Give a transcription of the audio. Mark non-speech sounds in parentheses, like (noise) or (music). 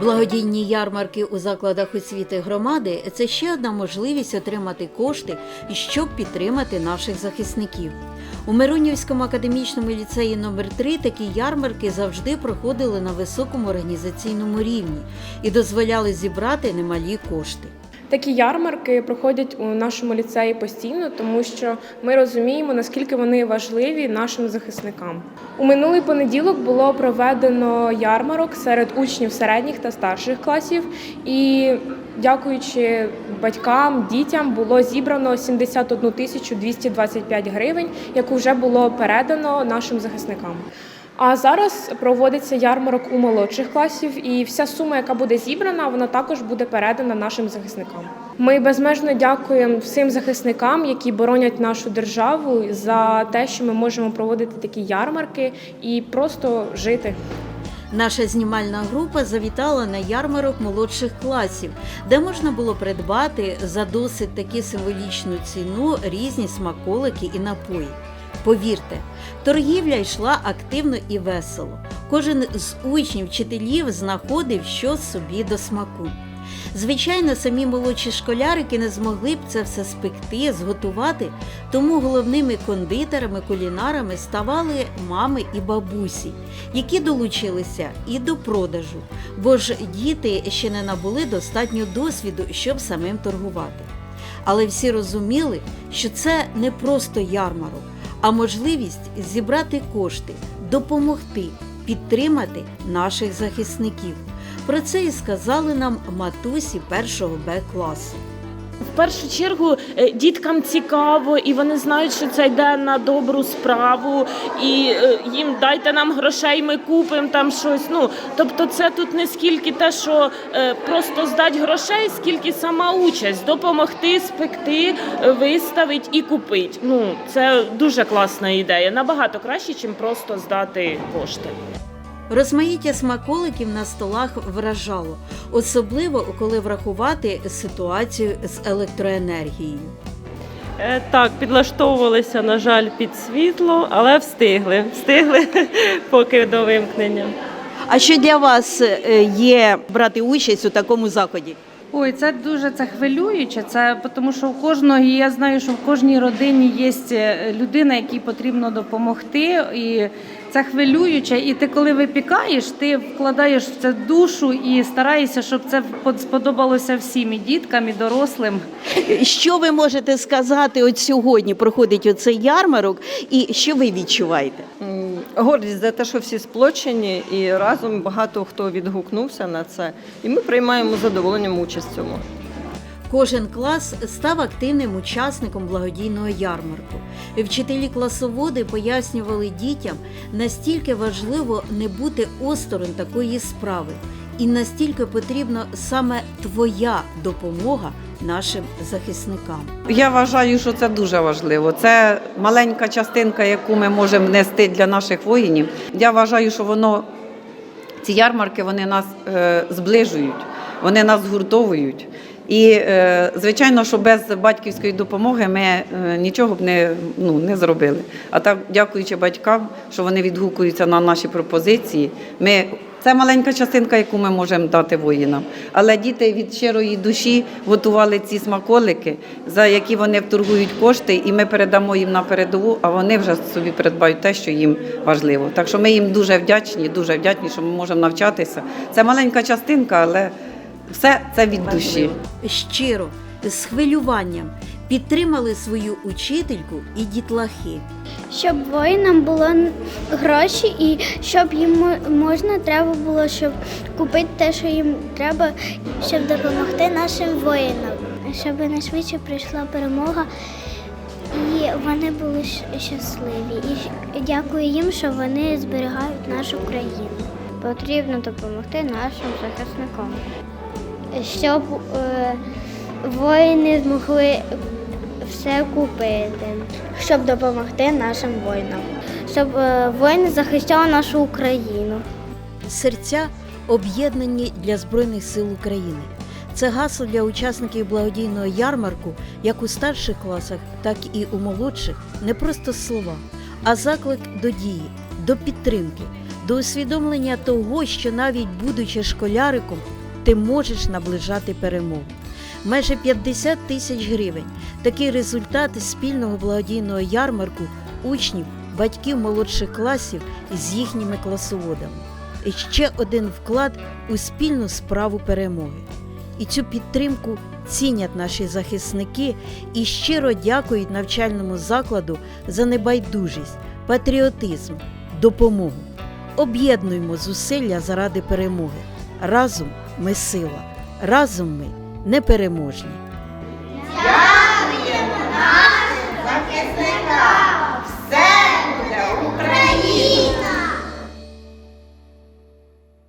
Благодійні ярмарки у закладах освіти громади це ще одна можливість отримати кошти, щоб підтримати наших захисників. У Миронівському академічному ліцеї номер 3 такі ярмарки завжди проходили на високому організаційному рівні і дозволяли зібрати немалі кошти. Такі ярмарки проходять у нашому ліцеї постійно, тому що ми розуміємо, наскільки вони важливі нашим захисникам. У минулий понеділок було проведено ярмарок серед учнів середніх та старших класів, і дякуючи батькам, дітям було зібрано 71 тисячу 225 гривень, яку вже було передано нашим захисникам. А зараз проводиться ярмарок у молодших класів, і вся сума, яка буде зібрана, вона також буде передана нашим захисникам. Ми безмежно дякуємо всім захисникам, які боронять нашу державу за те, що ми можемо проводити такі ярмарки і просто жити. Наша знімальна група завітала на ярмарок молодших класів, де можна було придбати за досить таки символічну ціну різні смаколики і напої. Повірте, торгівля йшла активно і весело. Кожен з учнів, вчителів знаходив щось собі до смаку. Звичайно, самі молодші школярики не змогли б це все спекти, зготувати, тому головними кондитерами, кулінарами ставали мами і бабусі, які долучилися і до продажу, бо ж діти ще не набули достатньо досвіду, щоб самим торгувати. Але всі розуміли, що це не просто ярмарок, а можливість зібрати кошти, допомогти, підтримати наших захисників. Про це і сказали нам матусі першого Б класу. В першу чергу е, діткам цікаво, і вони знають, що це йде на добру справу, і е, їм дайте нам грошей, ми купимо там щось. Ну тобто, це тут не скільки те, що е, просто здать грошей, скільки сама участь, допомогти, спекти, виставити і купити. Ну це дуже класна ідея, набагато краще, ніж просто здати кошти. Розмаїття смаколиків на столах вражало, особливо коли врахувати ситуацію з електроенергією. Е, Так, підлаштовувалися, на жаль, під світло, але встигли. Встигли (laughs) поки до вимкнення. А що для вас е, є брати участь у такому заході? Ой, це дуже це хвилююче. Це тому, що у кожного і я знаю, що в кожній родині є е, людина, якій потрібно допомогти, і це хвилююче. І ти, коли випікаєш, ти вкладаєш в це душу і стараєшся, щоб це сподобалося всім і діткам, і дорослим. Що ви можете сказати от сьогодні проходить оцей ярмарок, і що ви відчуваєте? Гордість за те, що всі сплочені, і разом багато хто відгукнувся на це. І ми приймаємо задоволенням участь в цьому. Кожен клас став активним учасником благодійного ярмарку. Вчителі класоводи пояснювали дітям, настільки важливо не бути осторонь такої справи, і настільки потрібна саме твоя допомога нашим захисникам. Я вважаю, що це дуже важливо. Це маленька частинка, яку ми можемо внести для наших воїнів. Я вважаю, що воно ці ярмарки вони нас е, зближують, вони нас згуртовують. І е, звичайно, що без батьківської допомоги ми е, нічого б не, ну, не зробили. А так, дякуючи батькам, що вони відгукуються на наші пропозиції. Ми це маленька частинка, яку ми можемо дати воїнам. Але діти від щирої душі готували ці смаколики, за які вони вторгують кошти, і ми передамо їм на передову, а вони вже собі придбають те, що їм важливо. Так що ми їм дуже вдячні, дуже вдячні, що ми можемо навчатися. Це маленька частинка, але все це від душі. Щиро, з хвилюванням підтримали свою учительку і дітлахи. щоб воїнам було гроші і щоб їм можна треба було, щоб купити те, що їм треба, щоб допомогти нашим воїнам, щоб найшвидше прийшла перемога. І вони були щасливі. І дякую їм, що вони зберігають нашу країну. Потрібно допомогти нашим захисникам, щоб е, воїни змогли все купити, щоб допомогти нашим воїнам, щоб е, воїни захищали нашу Україну. Серця об'єднані для Збройних сил України. Це гасло для учасників благодійного ярмарку, як у старших класах, так і у молодших, не просто слова, а заклик до дії, до підтримки, до усвідомлення того, що навіть будучи школяриком, ти можеш наближати перемогу. Майже 50 тисяч гривень. Такий результат спільного благодійного ярмарку учнів, батьків молодших класів з їхніми класоводами. І ще один вклад у спільну справу перемоги. І цю підтримку цінять наші захисники і щиро дякують навчальному закладу за небайдужість, патріотизм, допомогу. Об'єднуємо зусилля заради перемоги. Разом ми сила, разом ми непереможні.